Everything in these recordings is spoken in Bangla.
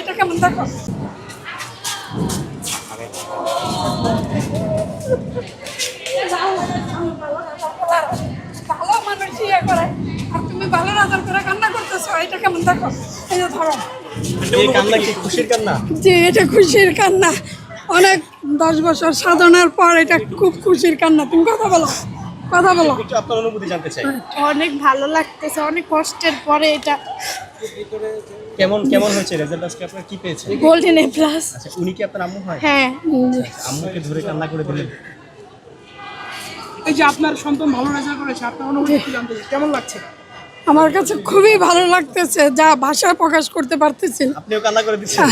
এটা কেমন দেখো? ভালো মানুষ ইয়ে করে। আর তুমি ভালো রাজার করে কান্না করতেছো এটা কেমন দেখো? এই যে ধরো। এই খুশির কান্না? যে এটা খুশির কান্না। অনেক দশ বছর সাধনার পর এটা খুব খুশির কান্না। তুমি কথা বলো কথা বলো। আপনার অনুভূতি জানতে চাই। অনেক ভালো লাগতেছে অনেক কষ্টের পরে এটা কেমন কেমন হয়েছে রেজাল্ট আজকে আপনার কি পেয়েছেন? গোল্ডেন এ প্লাস আচ্ছা উনি কি আপনার আম্মু হয়? হ্যাঁ আম্মুকে ধরে কান্না করে দিলেন। এই যে আপনার সন্তান ভালো রেজাল্ট করেছে আপনার অনুভূতি জানতে কেমন লাগছে? আমার কাছে খুবই ভালো লাগতেছে যা ভাষায় প্রকাশ করতে পারতেছি। আপনিও কান্না করে দিচ্ছেন?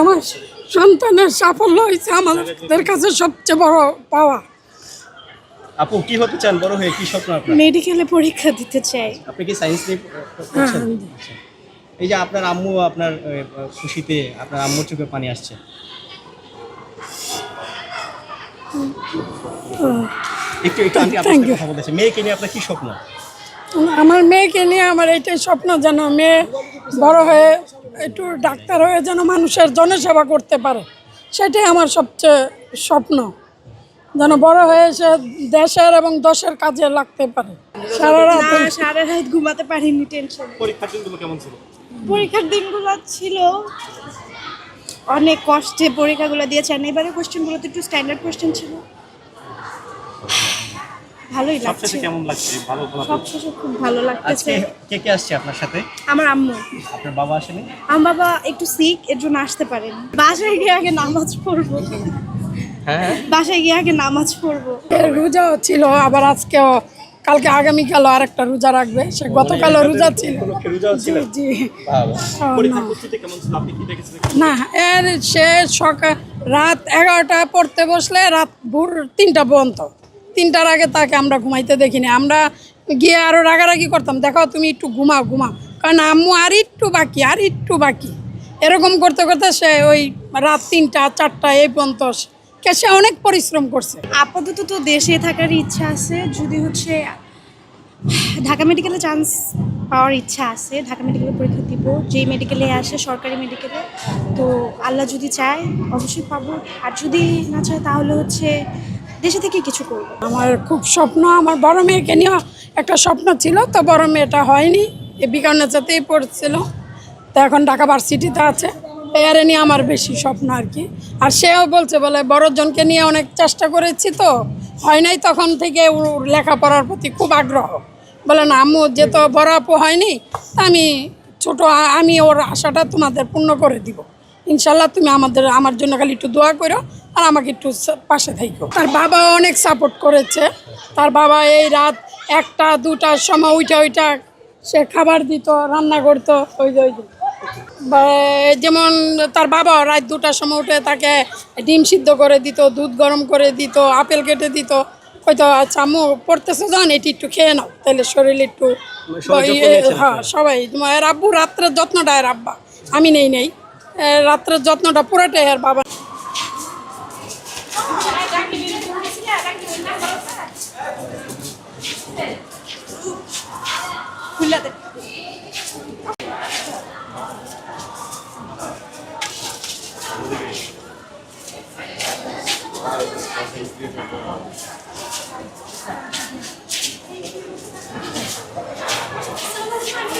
আমার সন্তানের সাফল্য হয়েছে আমাদের কাছে সবচেয়ে বড় পাওয়া। আপু কি হতে চান? বড় হয়ে কি স্বপ্ন আপনার? মেডিকেলে পরীক্ষা দিতে চাই। আপনি কি সায়েন্স নিয়ে পড়ছেন? আচ্ছা। এই যে আপনার আম্মু আপনার খুশিতে আপনার আম্মুর চোখে পানি আসছে। একটু একটু আন্টি আপনার. কথা বলতেছে। মেয়েকে নিয়ে আপনার কি স্বপ্ন? আমার মেয়েকে নিয়ে আমার এইটাই স্বপ্ন যেন মেয়ে বড় হয়ে একটু ডাক্তার হয়ে যেন মানুষের জনসেবা করতে পারে। সেটাই আমার সবচেয়ে স্বপ্ন। যেন বড় হয়ে সে দেশের এবং দশের কাজে লাগতে পারে। সারা রাত সারা রাত ঘুমাতে পারিনি টেনশন পরীক্ষার দিনগুলো কেমন ছিল? পরীক্ষার দিনগুলো ছিল অনেক কষ্টে পরীক্ষাগুলো দিয়েছেন এবারে কোশ্চেনগুলো তো একটু স্ট্যান্ডার্ড কোশ্চেন ছিল। ভালোই লাগছে। কেমন লাগছে? ভালো সবশেষে খুব ভালো লাগছে কে কে আসছে আপনার সাথে? আমার আম্মু। আপনার বাবা আসেনি? আমার বাবা একটু সিক এর জন্য আসতে পারেন। বাসায় গিয়ে আগে নামাজ পড়ব। বাসায় গিয়ে আগে নামাজ পড়ব। রোজাও ছিল আবার আজকেও কালকে আগামীকালও আরেকটা রোজা রাখবে। সে গতকালও রোজা ছিল। জি না। এর সে সকাল রাত এগারোটা পড়তে বসলে রাত ভোর তিনটা পর্যন্ত। তিনটার আগে তাকে আমরা ঘুমাইতে দেখিনি। আমরা গিয়ে আরও রাগারাগি করতাম দেখো তুমি একটু ঘুমাও ঘুমাও। কারণ আম্মু আর একটু বাকি আর একটু বাকি। এরকম করতে করতে সে ওই রাত তিনটা চারটা এই পর্যন্ত সে অনেক পরিশ্রম করছে। আপাতত তো দেশে থাকার ইচ্ছা আছে যদি হচ্ছে ঢাকা মেডিকেলে চান্স পাওয়ার ইচ্ছা আছে ঢাকা মেডিকেলে পরীক্ষা দিব যেই মেডিকেলে আসে সরকারি মেডিকেলে তো আল্লাহ যদি চায় অবশ্যই পাবো। আর যদি না চায় তাহলে হচ্ছে দেশে থেকে কিছু করব। আমার খুব স্বপ্ন আমার বড় মেয়েকে নিয়েও একটা স্বপ্ন ছিল তো বড় মেয়েটা হয়নি এ বিকানেচাতেই পড়ছিল তো এখন ঢাকা ভার্সিটিতে আছে। এয়ারে নিয়ে আমার বেশি স্বপ্ন আর কি। আর সেও বলছে, বলে বড়জনকে নিয়ে অনেক চেষ্টা করেছি তো, হয় নাই তখন থেকে ওর লেখাপড়ার প্রতি খুব আগ্রহ। বলে, না আম্মু, যে তো বড় আপু হয়নি, আমি ছোট, আমি ওর আশাটা তোমাদের পূর্ণ করে দিব। ইনশাল্লাহ তুমি আমাদের, আমার জন্য খালি একটু দোয়া করো আর আমাকে একটু পাশে থাইকো। তার বাবা অনেক সাপোর্ট করেছে। তার বাবা এই রাত একটা, দুটার সময় উইটা উইটা সে খাবার দিত, রান্না করতো, ওই যে, ওই যেমন তার বাবা রাত দুটার সময় উঠে তাকে ডিম সিদ্ধ করে দিত দুধ গরম করে দিত আপেল কেটে দিত। হয়তো আচ্ছা আম্মু পড়তেছে যান এটি একটু খেয়ে নাও তাহলে শরীর একটু যত্ন ইয়ে- হ্যাঁ সবাই। এর আব্বু রাত্রের যত্নটা এর আব্বা। আমি নেই নেই রাত্রের যত্নটা পুরোটাই এর বাবা すみません。